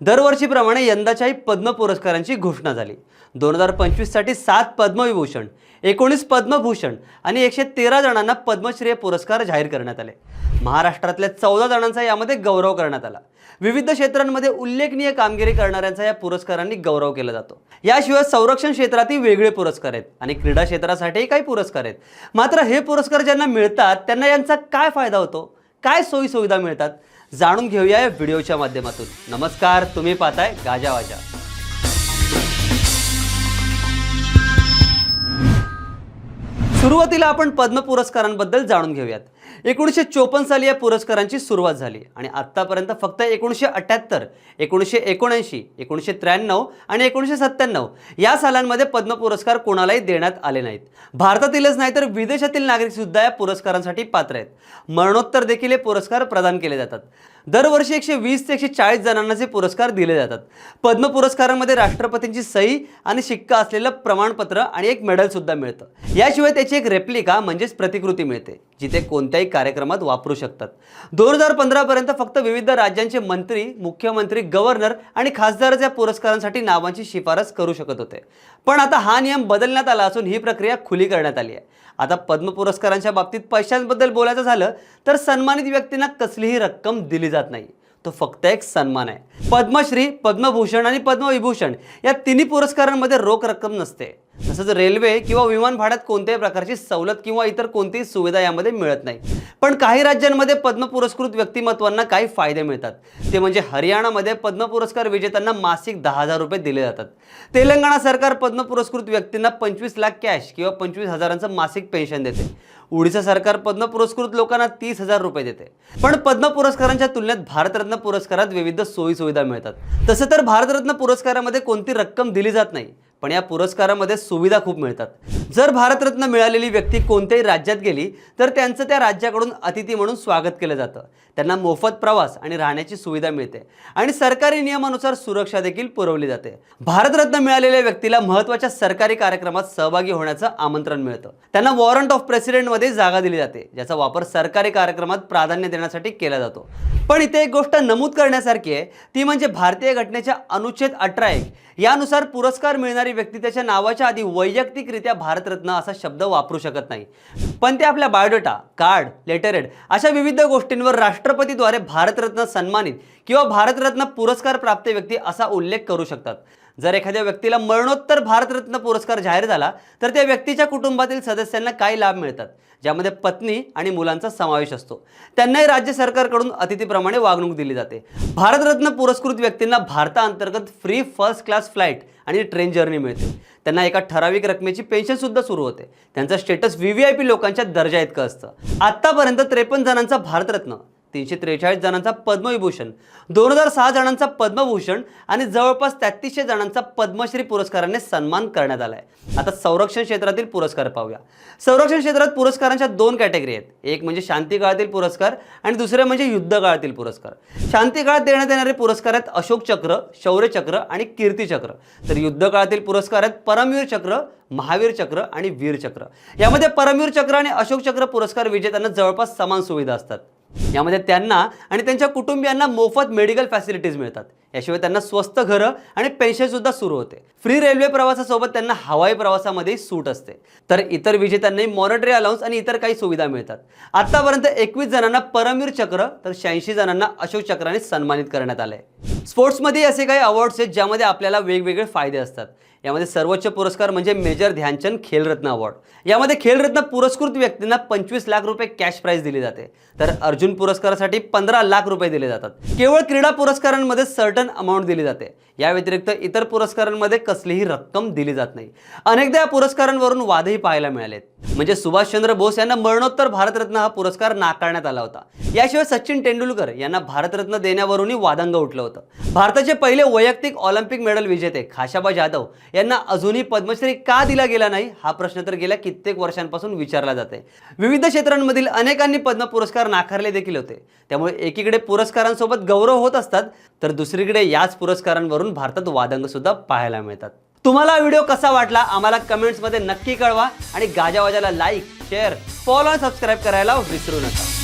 दरवर्षीप्रमाणे यंदाच्याही पद्म पुरस्कारांची घोषणा झाली. दोन हजार पंचवीससाठी सात पद्मविभूषण एकोणीस पद्मभूषण आणि एकशे तेरा जणांना पद्मश्रेय पुरस्कार जाहीर करण्यात आले. महाराष्ट्रातल्या चौदा जणांचा यामध्ये गौरव करण्यात आला. विविध क्षेत्रांमध्ये उल्लेखनीय कामगिरी करणाऱ्यांचा या पुरस्कारांनी गौरव केला जातो. याशिवाय संरक्षण क्षेत्रातही वेगळे पुरस्कार आहेत आणि क्रीडा क्षेत्रासाठीही काही पुरस्कार आहेत. मात्र हे पुरस्कार ज्यांना मिळतात त्यांना यांचा काय फायदा होतो? काय सोयीसुविधा मिळतात? जाणून घेऊया या व्हिडिओच्या माध्यमातून. नमस्कार तुम्ही पाहताय गाजावाजा सुरुवातीला आपण पद्म पुरस्कारांबद्दल जाणून घेऊयात. एकोणीसशे चोपन्न साली या पुरस्कारांची सुरुवात झाली आणि आत्तापर्यंत फक्त एकोणीसशे अठ्ठ्याहत्तर एकोणीसशे एकोणऐंशी एकोणीसशे त्र्याण्णव आणि एकोणीसशे सत्त्याण्णव या सालांमध्ये पद्म पुरस्कार कोणालाही देण्यात आले नाहीत. भारतातीलच नाही तर विदेशातील नागरिक सुद्धा या पुरस्कारांसाठी पात्र आहेत. मरणोत्तर देखील हे पुरस्कार प्रदान केले जातात. दरवर्षी एकशे वीस ते एकशे चाळीस जणांना जे पुरस्कार दिले जातात. पद्म पुरस्कारांमध्ये राष्ट्रपतींची सही आणि शिक्का असलेलं प्रमाणपत्र आणि एक मेडल सुद्धा मिळतं. याशिवाय त्याची एक रेप्लिका म्हणजेच प्रतिकृती मिळते. जिथे कोणत्याही कार्यक्रमात वापरू शकतात. दोन हजार पंधरापर्यंत फक्त विविध राज्यांचे मंत्री मुख्यमंत्री गव्हर्नर आणि खासदारच या पुरस्कारांसाठी नावांची शिफारस करू शकत होते. पण आता हा नियम बदलण्यात आला असून ही प्रक्रिया खुली करण्यात आली आहे. आता पद्म पुरस्कारांच्या बाबतीत पैशांबद्दल बोलायचं झालं तर सन्मानित व्यक्तींना कसलीही रक्कम दिली जात नाही. तो फक्त एक सन्मान आहे. पद्मश्री पद्मभूषण आणि पद्मविभूषण या तिन्ही पुरस्कारांमध्ये रोख रक्कम नसते. तसंच रेल्वे किंवा विमान भाड्यात कोणत्याही प्रकारची सवलत किंवा इतर कोणतीही सुविधा यामध्ये मिळत नाही. पण काही राज्यांमध्ये पद्म पुरस्कृत व्यक्तिमत्वांना काही फायदे मिळतात. ते म्हणजे हरियाणामध्ये पद्म पुरस्कार विजेत्यांना मासिक दहा हजार रुपये दिले जातात. तेलंगणा सरकार पद्म पुरस्कृत व्यक्तींना पंचवीस लाख कॅश किंवा पंचवीस हजारांचं मासिक पेन्शन देते. ओडिशा सरकार पद्म पुरस्कृत लोकांना तीस हजार रुपये देते. पण पद्म पुरस्कारांच्या तुलनेत भारतरत्न पुरस्कारात विविध सोयी सुविधा मिळतात. तसं तर भारतरत्न पुरस्कारामध्ये कोणती रक्कम दिली जात नाही. पण या पुरस्कारामध्ये सुविधा खूप मिळतात. जर भारतरत्न मिळालेली व्यक्ती कोणत्याही राज्यात गेली तर त्यांचं त्या राज्याकडून अतिथी म्हणून स्वागत केलं जातं. त्यांना मोफत प्रवास आणि राहण्याची सुविधा मिळते. आणि सरकारी नियमानुसार सुरक्षा देखील पुरवली जाते. भारतरत्न मिळालेल्या व्यक्तीला महत्त्वाच्या सरकारी कार्यक्रमात सहभागी होण्याचं आमंत्रण मिळतं. त्यांना वॉरंट ऑफ प्रेसिडेंटमध्ये जागा दिली जाते ज्याचा वापर सरकारी कार्यक्रमात प्राधान्य देण्यासाठी केला जातो. पण इथे एक गोष्ट नमूद करण्यासारखी आहे ती म्हणजे भारतीय घटनेच्या अनुच्छेद अठरा एक. यानुसार पुरस्कार मिळणारी व्यक्ती त्याच्या नावाच्या आधी वैयक्तिकरित्या भारत भारतरत्न असा शब्द वापरू शकत नाही. पण ते आपल्या बायोडेटा कार्ड लेटरेड अशा विविध गोष्टींवर राष्ट्रपतीद्वारे भारतरत्न सन्मानित किंवा भारतरत्न पुरस्कार प्राप्त व्यक्ती असा उल्लेख करू शकतात. जर एखाद्या व्यक्तीला मरणोत्तर भारतरत्न पुरस्कार जाहीर झाला तर त्या व्यक्तीच्या कुटुंबातील सदस्यांना काही लाभ मिळतात ज्यामध्ये पत्नी आणि मुलांचा समावेश असतो. त्यांनाही राज्य सरकारकडून अतिथीप्रमाणे वागणूक दिली जाते. भारतरत्न पुरस्कृत व्यक्तींना भारताअंतर्गत फ्री फर्स्ट क्लास फ्लाईट आणि ट्रेन जर्नी मिळते. त्यांना एका ठराविक रकमेची पेन्शन सुद्धा सुरू होते. त्यांचा status V V I P लोकांच्या दर्जा इतकं असतं. आत्तापर्यंत त्रेपन्न जणांचा भारतरत्न तीनशे त्रेचाळीस जणांचा पद्मविभूषण दोन हजार सहा जणांचा पद्मभूषण आणि जवळपास तेहतीसशे जणांचा पद्मश्री पुरस्काराने सन्मान करण्यात आला आहे आता संरक्षण क्षेत्रातील पुरस्कार पाहूया. संरक्षण क्षेत्रात पुरस्कारांच्या दोन कॅटेगरी आहेत. एक म्हणजे शांती काळातील पुरस्कार आणि दुसरे म्हणजे युद्ध काळातील पुरस्कार. शांती काळात देण्यात येणारे पुरस्कार आहेत अशोक चक्र शौर्य चक्र आणि कीर्ती चक्र. तर युद्ध काळातील पुरस्कार आहेत परमवीर चक्र महावीर चक्र आणि वीर चक्र. यामध्ये परमवीर चक्र आणि अशोक चक्र पुरस्कार विजेत्यांना जवळपास समान सुविधा असतात. यामध्ये त्यांना आणि त्यांच्या कुटुंबियांना मोफत मेडिकल फॅसिलिटीज मिळतात. याशिवाय त्यांना स्वस्त घरं आणि पेन्शन सुद्धा सुरू होते. फ्री रेल्वे प्रवासासोबत त्यांना हवाई प्रवासामध्ये सूट असते. तर इतर विजेत्यांनाही मॉनिटरी अलाउन्स आणि इतर काही सुविधा मिळतात. आतापर्यंत एकवीस जणांना परमवीर चक्र तर शहाऐंशी जणांना अशोक चक्राने सन्मानित करण्यात आले स्पोर्ट्समध्ये असे काही अवॉर्ड्स आहेत ज्यामध्ये आपल्याला वेगवेगळे फायदे असतात. यामध्ये सर्वोच्च पुरस्कार म्हणजे मेजर ध्यानचंद खेलरत्न अवॉर्ड यामध्ये खेलरत्न पुरस्कृत व्यक्तींना पंचवीस लाख रुपये कॅश प्राईज दिली जाते. तर अर्जुन पुरस्कारासाठी पंधरा लाख रुपये दिले जातात. केवळ क्रीडा पुरस्कारांमध्ये सर्टन अमाऊंट दिली जाते. या व्यतिरिक्त इतर पुरस्कारांमध्ये कसलीही रक्कम दिली जात नाही. अनेकदा या पुरस्कारांवरून वादही पाहायला मिळालेत. म्हणजे सुभाषचंद्र बोस यांना मरणोत्तर भारतरत्न हा पुरस्कार नाकारण्यात आला होता. याशिवाय सचिन तेंडुलकर यांना भारतरत्न देण्यावरूनही वादांग उठलं होतं. भारताचे पहिले वैयक्तिक ऑलिम्पिक मेडल विजेते खाशाबा जाधव यांना अजूनही पद्मश्री का दिला गेला नाही हा प्रश्न तर गेल्या कित्येक वर्षांपासून विचारला जाते. विविध क्षेत्रांमधील अनेकांनी पद्म पुरस्कार नाकारले देखील होते. त्यामुळे एकीकडे पुरस्कारांसोबत गौरव होत असतात तर दुसरीकडे याच पुरस्कारांवरून भारतात वादंग सुद्धा पाहायला मिळतात. तुम्हाला व्हिडिओ कसा वाटला आम्हाला कमेंट्समध्ये नक्की कळवा आणि गाजावाजाला लाईक शेअर फॉलो आणि सबस्क्राईब करायला विसरू नका.